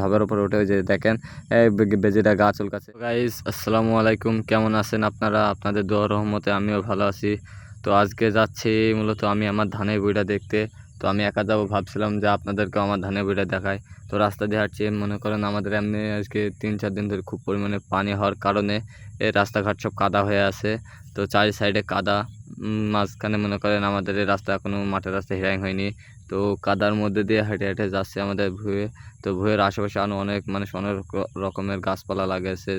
ঢবের উপরে উঠে যে দেখেন বেজিটা গা চুলকাছে গাইস আসসালামু আলাইকুম। কেমন আছেন আপনারা? আপনাদের দোয়া রহমতে আমিও ভালো আছি। তো আজকে যাচ্ছি মূলত আমি আমার ধানের বইটা দেখতে। তো আমি একা যাব ভাবছিলাম যে আপনাদেরকেও আমার ধানের বইটা দেখাই। তো রাস্তা দিয়ে হাঁটছি, মনে করেন আমাদের এমনি আজকে তিন চার দিন ধরে খুব পরিমাণে পানি হওয়ার কারণে এই রাস্তাঘাট সব কাদা হয়ে আছে। তো চারি সাইডে কাদা মাঝখানে মনে করেন আমাদের এই রাস্তা এখনও মাঠের রাস্তা হিরাং হয়নি। তো কাদার মধ্যে দিয়ে হেঁটে হেঁটে যাচ্ছে আমাদের ভুয়ে তো ভুঁয়ের আশেপাশে আরও অনেক মানুষ অনেক রকমের গাছপালা লাগিয়েছে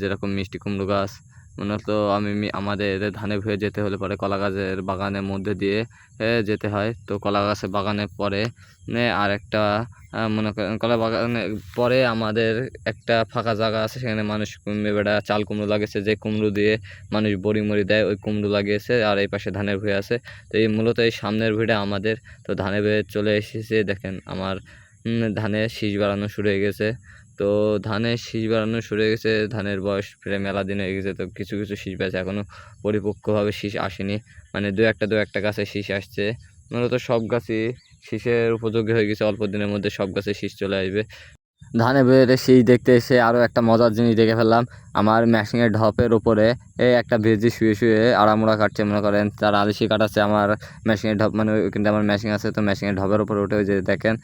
যেরকম মিষ্টি কুমড়ো গাছ মূলত আমি আমাদের ধানে ভুয়ে যেতে হলে পরে কলা গাছের বাগানের মধ্যে দিয়ে যেতে হয়। তো কলা গাছের বাগানের পরে আর একটা মনে করেন কলা বাগানে পরে আমাদের একটা ফাঁকা জায়গা আছে, সেখানে মানুষ বেড়া, চাল কুমড়ো লাগিয়েছে। যে কুমড়ো দিয়ে মানুষ বড়ি মরি দেয়, ওই কুমড়ো লাগিয়েছে আর এই পাশে ধানের ভুঁই আছে। তো এই মূলত এই সামনের ভুঁইটা আমাদের, তো ধানের ভুঁয়ে চলে এসেছে। দেখেন আমার ধানে শীষ বাড়ানো শুরু হয়ে গেছে। তো ধানের শীষ বাড়ানো শুরু হয়ে গেছে। ধানের বয়স প্রায় মেলা দিন হয়ে গেছে, তো কিছু কিছু শীষ বেঁচে এখনও পরিপক্কভাবে শীষ আসেনি। মানে দু একটা দু একটা গাছে শীষ আসছে। মূলত সব গাছই শীষের উপযোগী হয়ে গেছে। অল্প দিনের মধ্যে সব গাছে শীষ চলে আসবে। ধানে বেড়ে শীষ দেখতে এসে আরও একটা মজার জিনিস দেখে ফেললাম। আমার মেশিনের ঢপের উপরে এই একটা ভেজি শুয়ে শুয়ে আড়ামোড়া কাটছে, মনে করেন তার আলিশি কাটাচ্ছে আমার মেশিনের ঢপ মানে ওইখানটা আমার মেশিন আছে, তো মেশিনের ঢপের উপরে উঠে যে দেখেন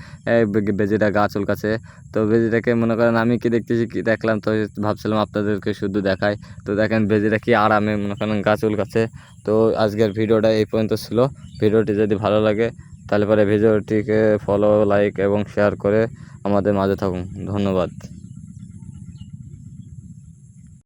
বেজিটা গা চুলকাছে তো বেজিটাকে মনে করেন আমি কি দেখতেছি কি দেখলাম, তো ভাবছিলাম আপনাদেরকে শুধু দেখাই। তো দেখেন বেজিটা কি আরামে মনে করেন গা চুলকাছে তো আজকের ভিডিওটা এই পর্যন্ত ছিল। ভিডিওটি যদি ভালো লাগে, তাহলে পরে ভিডিওটিকে ফলো লাইক এবং শেয়ার করে আমাদের মাঝে থাকুন। ধন্যবাদ।